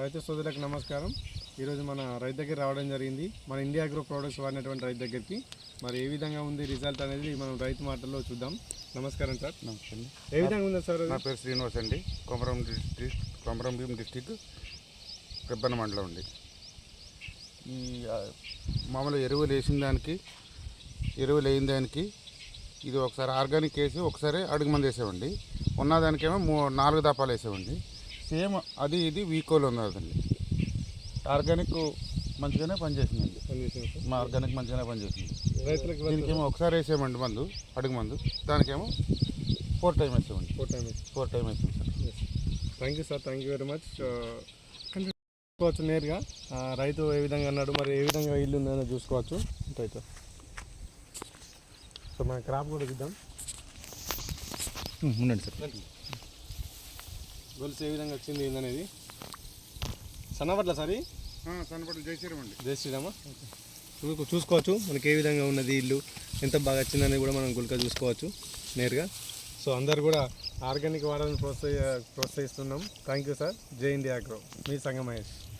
రైతు సోదరులకు నమస్కారం. ఈరోజు మన రైతు దగ్గర రావడం జరిగింది. మన ఇండియా గ్రూప్ ప్రొడక్ట్స్ వాడినటువంటి రైతు దగ్గరికి. మరి ఏ విధంగా ఉంది రిజల్ట్ అనేది మనం రైతు మాటల్లో చూద్దాం. నమస్కారం సార్. నమస్తే అండి. ఏ విధంగా ఉంది సార్ నా పేరు శ్రీనివాస్ అండి. కొమరం డిస్ట్రిక్ట్ కొమరం భీం డిస్టిక్ పెబ్బన మండలం అండి. ఈ మామూలు ఎరువులు వేసిన దానికి ఎరువులు వేసిన దానికి ఇది ఒకసారి ఆర్గానిక్ వేసి ఒకసారి అడుగు మంది వేసామండి ఉన్నదానికేమో మూ నాలుగు దపాలు వేసామండి సేమ్ అది ఇది వీకోలో ఉన్నదండి. ఆర్గానిక్ మంచిగానే పనిచేసిందండి. మా ఆర్గానిక్ మంచిగానే పనిచేసింది. రైతులకు దీనికేమో ఒకసారి వేసామండి మందు అడుగు మందు. దానికేమో ఫోర్ టైం వేసామండి ఫోర్ టైం ఫోర్ టైం వేసాం sir. Thank you sir thank you very much చూసుకోవచ్చు నేరుగా. రైతు ఏ విధంగా అన్నాడు మరి ఏ విధంగా ఇల్లు ఉందని చూసుకోవచ్చు. రైతు సో మన క్రాప్ కూడా చూద్దాం. ఉండండి సార్. గొలుసు ఏ విధంగా వచ్చింది ఏందనేది? సన్నపట్ల సరి? సన్నపట్లు జై శ్రీరామా చూ- చూసుకోవచ్చు. మనకి ఏ విధంగా ఉన్నది ఇల్లు? ఎంత బాగా వచ్చిందని కూడా మనం గుల్క చూసుకోవచ్చు నేరుగా. సో అందరు కూడా ఆర్గానిక్ వాడాలని ప్రోత్సహి ప్రోత్సహిస్తున్నాం. Thank you sir. Jai India agro me Sangamesh